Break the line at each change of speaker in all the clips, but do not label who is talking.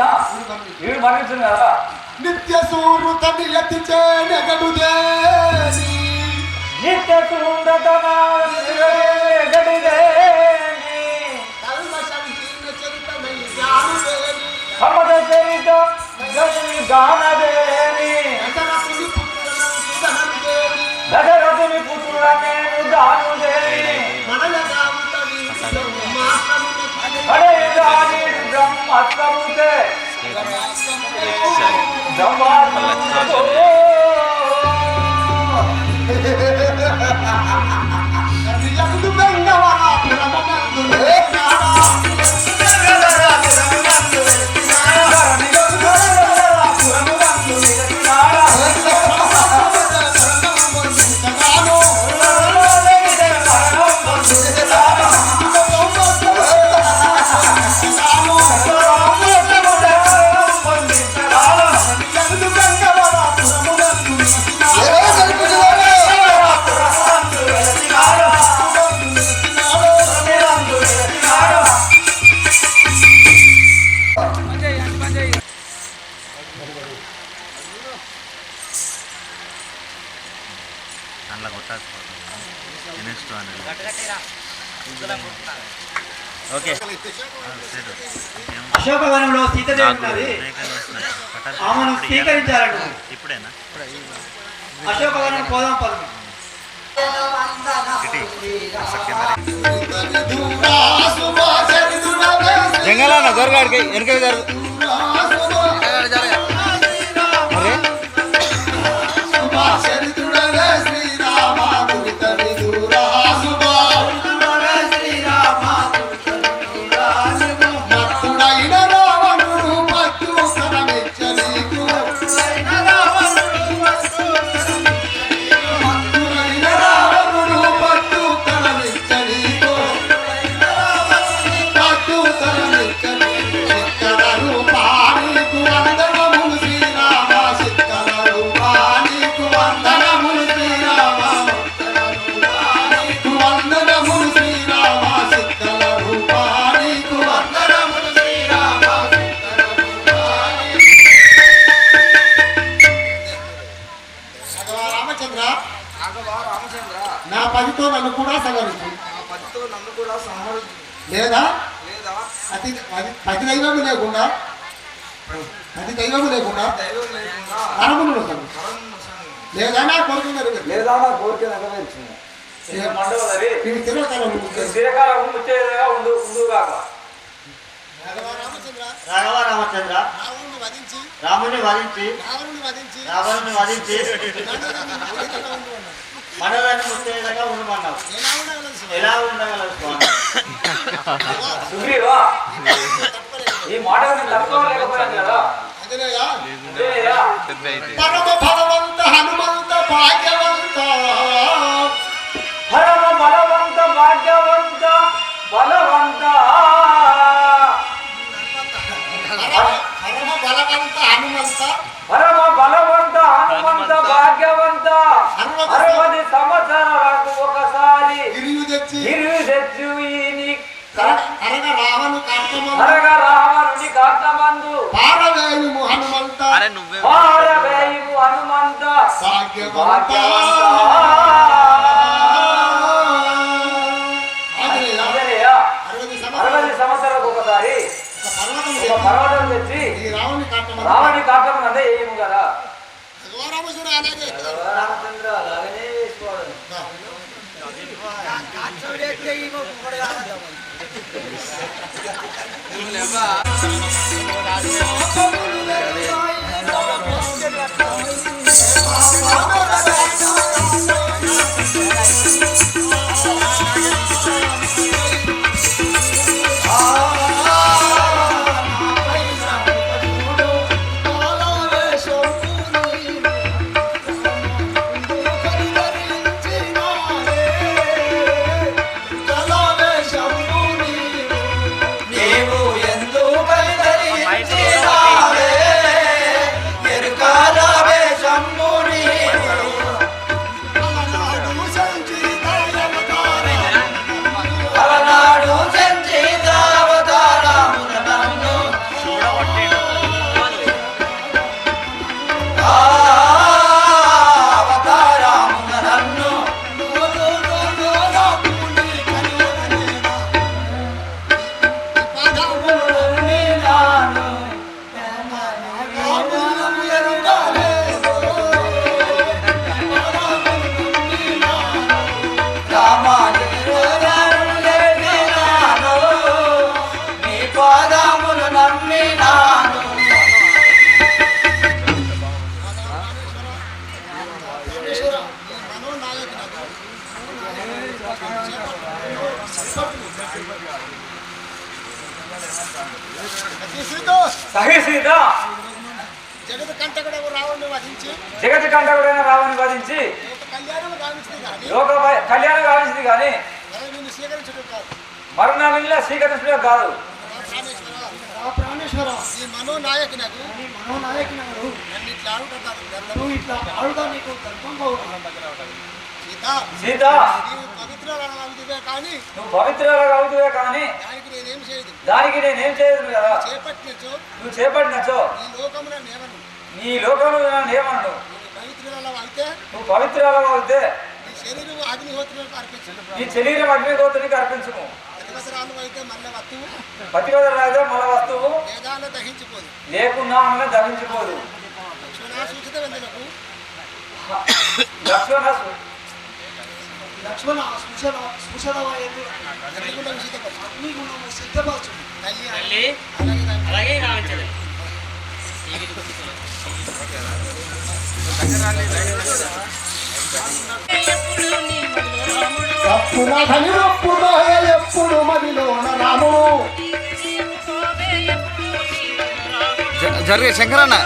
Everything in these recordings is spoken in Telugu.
మరణించిందా
వీడు మరణించింది కదా?
నిత్య సూరుతని ఎత్తి చేయగడుదే
నిత్య
సూరతనగడుదే
సమద చరిత గానదేని
దశరథుని
పుత్రుడనేను గానుదేని మనల గాను
తడి మాత్రము
అడే
గాని Thank
you.
ఉన్నది ఆమెను స్వీకరించారట.
ఇప్పుడేనా?
అశోకవనం పోదాం
జంగలన్న దొరగాడికి వెనక
లేదా? అతి అది పది దైవము లేకుండా? పది దైవము లేకుండా? నొసగు. లేదా నా నెరవేరు.
లేదా నా కోరిక మండవదవి
నీకు తిరగకాలం
చిరకాలం ముచ్చేదిగా ఉండు ఉండుగాక
రామచంద్ర
రాఘవ రామచంద్ర
రావణుని వధించి.
రాముని వధించి.
రావణుని వధించి.
రావణుని వధించి. ముత్తేదగా ఉండమన్నావు.
స్వామి?
ఎలా ఉండగలదు స్వామి?
సుగ్రీవా ఈ మాట నేను తప్పుకోలేకపోయాను కదా.
పరమ భగవంత హనుమంత భాగ్యవంత.
పరమ బలవంత భాగ్యవంత బలవంత. అరవది సంవత్సరాలకు ఒకసారి
గిరిని తెచ్చి
ఇరువి తెచ్చు
కార్తమందు.
రావణుడి కాంతమందు
పారవేయుము హనుమంత.
పారవేయుము హనుమంత.
భాగ్యవంత.
అరవై సంవత్సరాలకు ఒకసారి
ఒక పర్వతం తెచ్చి రావణి ভাবে నువ్వు ఇట్లా ఆడుగా నీకు గర్భంగా సీత
సీత!
నీవు పవిత్రులే కానీ
నువ్వు పవిత్రాలుగా అవుతువే కానీ
దానికి నేనేం చేయదు.
దానికి నేనేం చేయదు కదా?
చేపట్టినచో
నువ్వు చేపట్టినచో
ఈ లోకమున నేవను.
నీ లోకంలో నన్ను ఏమను
నువ్వు పవిత్రులలో అయితే
నువ్వు పవిత్రాలుగా అవుతే
నీ శరీరం అగ్నిహోత్రులకు అర్పించు.
నీ శరీరం అగ్నిగోతునికి అర్పించుము.
అతివసరాలు అయితే మళ్ళీ వస్తువు
లేకున్నా అన్న దహించిపోదు.
లక్ష్మణ
లక్ష్మణ
అలాగే రావించదు
తప్పున ధని ఒప్పుడు ఎప్పుడు మదిలోన రాముడు.
జరిగే శంకరన్న.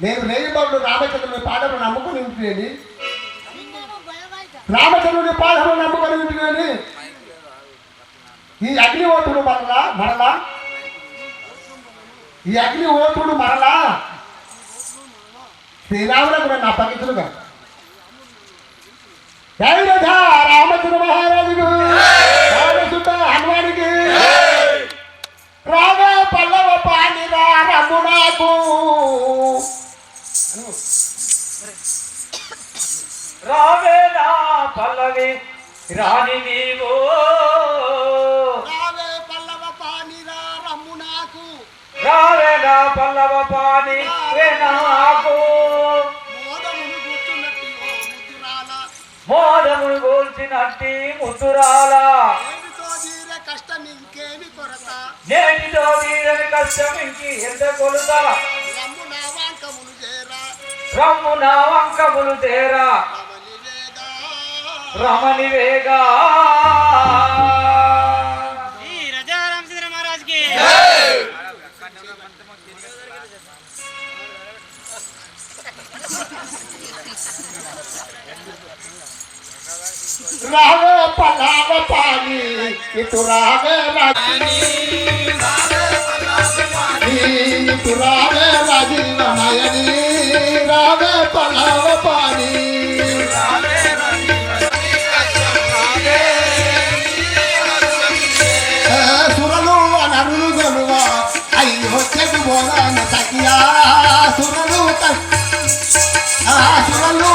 నేను రేగిబాబులు రామచంద్రుని పాటలు నమ్ముకుని ఉంటుంది రామచంద్రుని పాదము నమ్ముకొని ఉంటున్నాను. ఈ అగ్ని ఓటుడు మరలా మరలా. ఈ అగ్ని ఓటుడు మరలా. శ్రీరాములకు నా పవిత్రుగా దైవధ రామచంద్ర మహారాజుకు రామసుత హనుమానికి. రామ పల్లవ పాని రమునాకు
రావేనా పల్లవి? రాణి నీవు.
రావే పల్లవ పాని రమునాకు
రావేనా పల్లవ పాని నాకు.
మోదమును
గోల్చినట్టి ముద్దురాల.
తీరే కష్టం ఇంకేమి కొరత?
నేటితో వీరని కష్టం ఇంకి ఎంత కొలుత
రమ్ము నా వాంకములు చేరా.
రమ్ము నా వంకములు తేరా
రమణి వేగా
రమణి వేగా
ఈ రజా రామచంద్ర మహారాజ్కి
రావే పలావ పాని ఇటు రావే రాజీ ఇటు రావే
ಬೋಳನ ಸಖಿಯ ಸುರಲು ಸುರಲು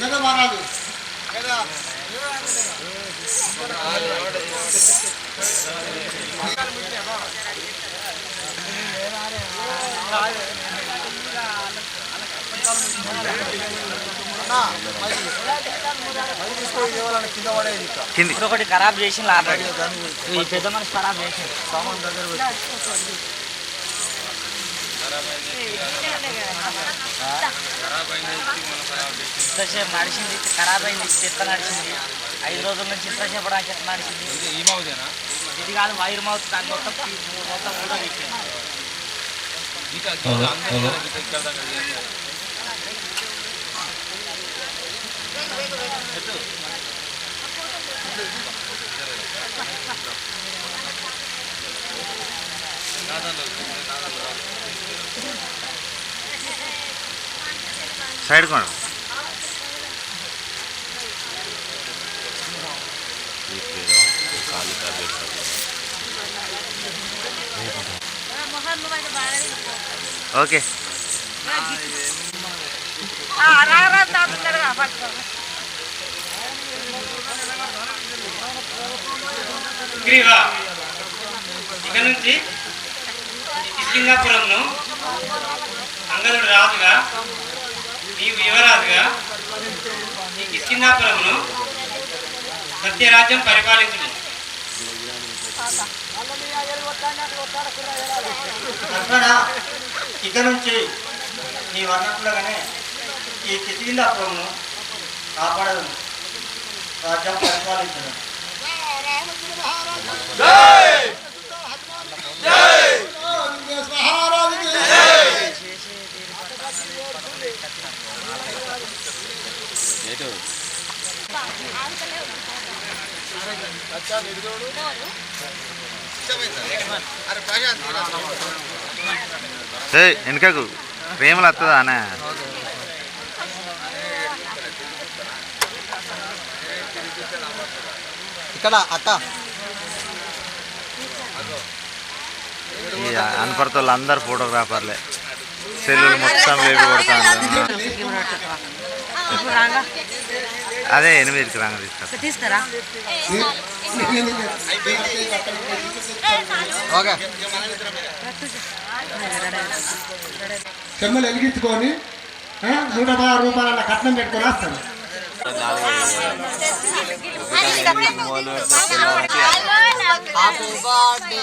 లేదా మహారాజు
కింది
ఒకటి ఖరాబ్ చేసి ఆల్రెడీ ఈ పెద్ద మనిషి ఖరాబ్ చేసి ఇంతసేపు నడిచింది ఖరాబ్ అయింది చెత్త నడిచింది. ఐదు రోజుల నుంచి ఇంతసేపు నాకు చెత్త నడిచింది. ఇది కాదు వైర్ మౌత్ దాని మొత్తం మొత్తం కూడా పెట్టింది
సైడ్ కొను. ఓకే.
ఇక్కడ నుంచి కిష్కిందాపురంను అంగదుడు రాజుగా నీవు యువరాజుగా ఈ కిష్కిందాపురంను సత్యరాజ్యం పరిపాలించును
లక్ష్మణ ఇక నుంచి నీ వర్ణకులుగానే ఈ కిటికిందాపురంను కాపాడదు రాజ్యం పరిపాలించడం
మహారాజుకి
ఏయ్, వెనకకు. ప్రేమలు వస్తుందా అనే
ఇక్కడ అక్క
ఈ అనపడత వాళ్ళు అందరు ఫోటోగ్రాఫర్లే సెల్లులు మొత్తం లేపి కొడతాను అదే ఎనిమిదికి రాంగ తీసుకొస్తా.
తీస్తారా?
ఓకే.
చెమ్మలు వెలిగించుకొని నూట పదహారు రూపాయల కట్నం పెట్టుకొని వస్తాను.
Happy birthday